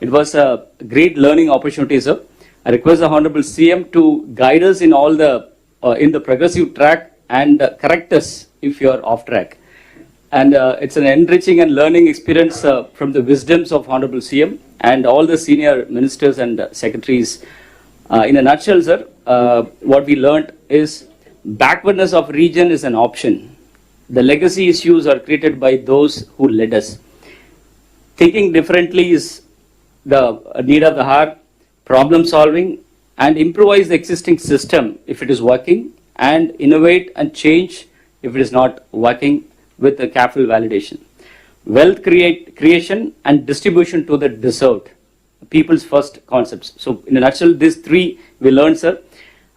It was a great learning opportunity, sir. I request the Honorable CM to guide us in all the, uh, in the progressive track and uh, correct us if you are off track. And uh, it's an enriching and learning experience uh, from the wisdoms of Honorable CM and all the senior ministers and uh, secretaries. Uh, in a nutshell, sir, uh, what we learned is backwardness of region is an option. The legacy issues are created by those who led us. Thinking differently is the need of the heart, problem solving, and improvise the existing system if it is working, and innovate and change if it is not working with the careful validation. Wealth create, creation and distribution to the deserved, people's first concepts. So, in a nutshell, these three we learned, sir.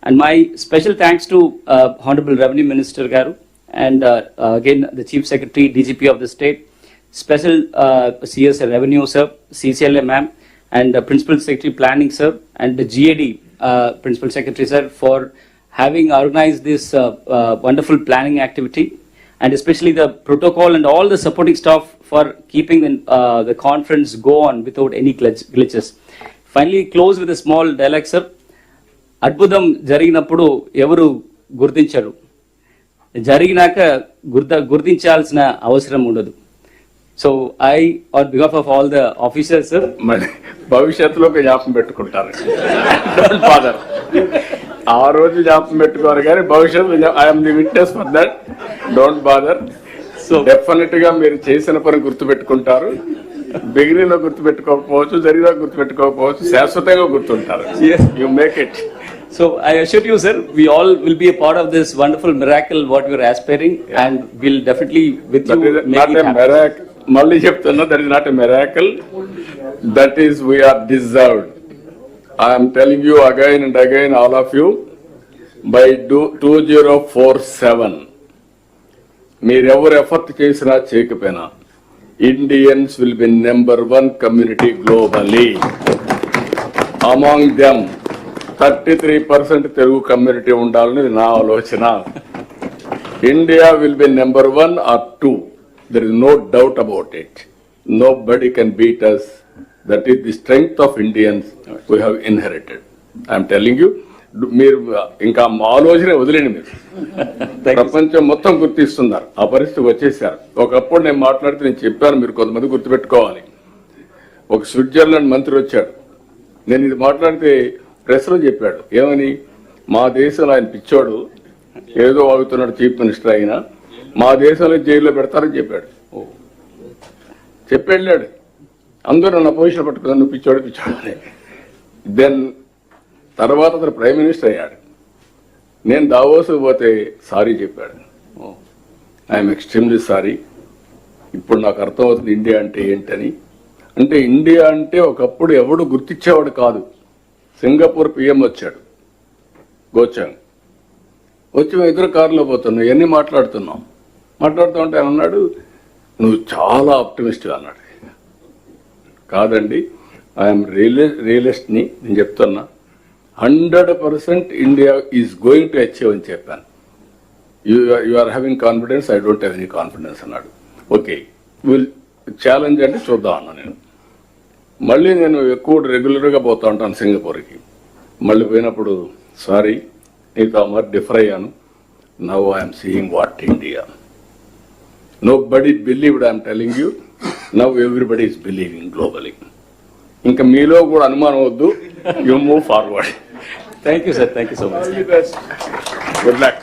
And my special thanks to uh, Honorable Revenue Minister Garu and uh, uh, again the Chief Secretary, DGP of the state, Special uh, CS Revenue Sir, CCLA Ma'am, and uh, Principal Secretary Planning Sir, and the GAD uh, Principal Secretary Sir for having organized this uh, uh, wonderful planning activity, and especially the protocol and all the supporting staff for keeping the, uh, the conference go on without any glitch- glitches. Finally, close with a small dialogue, sir. అద్భుతం జరిగినప్పుడు ఎవరు గుర్తించరు జరిగినాక గుర్త గుర్తించాల్సిన అవసరం ఉండదు so I on behalf of all the officers sir మరి భవిష్యత్తులో ఒక జ్ఞాపకం పెట్టుకుంటారు. డోంట్ ఫాదర్ ఆ రోజు జ్ఞాపకం పెట్టుకోరు కానీ భవిష్యత్తు I'm the witness for that don't bother so డెఫినెట్గా మీరు చేసిన పని గుర్తు పెట్టుకుంటారు బిగినింగ్లో గుర్తు పెట్టుకోకపోవచ్చు జరిగిన గుర్తు పెట్టుకోకపోవచ్చు శాశ్వతంగా గుర్తుంటారు. Yes. You make it so I assure you sir we all will be a part of this wonderful miracle what we are aspiring and we'll definitely with you make మళ్ళీ చెప్తున్నా that is not a miracle that is we are deserved I'm telling you again and again all of you by do two zero four seven మీరెవరు effort చేసినా చేయకపోయినా Indians will be number one community globally among them thirty three percent Telugu community ఉండాలని నా ఆలోచన. India will be number one or two There is no doubt about it. Nobody can beat us. That is the strength of Indians we have inherited. I am telling you, మీరు ఇంకా ఆలోచన వదిలేండి మీరు. ప్రపంచం మొత్తం గుర్తిస్తున్నారు ఆ పరిస్థితి వచ్చేసారు ఒకప్పుడు నేను మాట్లాడితే నేను చెప్పాను మీరు కొంతమంది గుర్తుపెట్టుకోవాలి ఒక స్విట్జర్లాండ్ మంత్రి వచ్చాడు నేను ఇది మాట్లాడితే ప్రెస్లో చెప్పాడు ఏమని మా దేశంలో ఆయన పిచ్చోడు ఏదో వాగుతున్నాడు చీఫ్ మినిస్టర్ అయినా మా దేశంలో జైల్లో పెడతారని చెప్పాడు. చెప్పి వెళ్ళాడు అందరూ నన్ను పొజిషన్ పట్టుకుని నువ్వు పిచ్చాడు అని. దెన్ తర్వాత అతను ప్రైమ్ మినిస్టర్ అయ్యాడు. నేను దావోసు పోతే సారీ చెప్పాడు. ఐఎమ్ ఎక్స్ట్రీమ్లీ సారీ ఇప్పుడు నాకు అర్థమవుతుంది ఇండియా అంటే ఏంటని. అంటే ఇండియా అంటే ఒకప్పుడు ఎవడు గుర్తించేవాడు కాదు. సింగపూర్ పిఎం వచ్చాడు. గోచాంగ్. వచ్చి మేము ఇద్దరు కారులో పోతున్నాం. ఇవన్నీ మాట్లాడుతున్నాం? మాట్లాడుతూ ఉంటే ఆయన అన్నాడు నువ్వు చాలా ఆప్టిమిస్ట్ అన్నాడు. కాదండి ఐఎమ్ రియలి రియలిస్ట్ని నేను చెప్తున్నా. Hundred percent India is going to achieve అని చెప్పాను. You you are having confidence I don't have any confidence అన్నాడు. ఓకే విల్ ఛాలెంజ్ అంటే చూద్దాం అన్నా నేను. మళ్ళీ నేను ఎక్కువ రెగ్యులర్గా పోతూ ఉంటాను సింగపూర్కి. మళ్ళీ పోయినప్పుడు సారీ నీతో మరి డిఫర్ అయ్యాను. Now I'm seeing what India. Nobody believed I'm telling you now everybody is believing globally ఇంకా మీలో కూడా అనుమానం వద్దు. You move forward Thank you, sir. Thank you so much. Good luck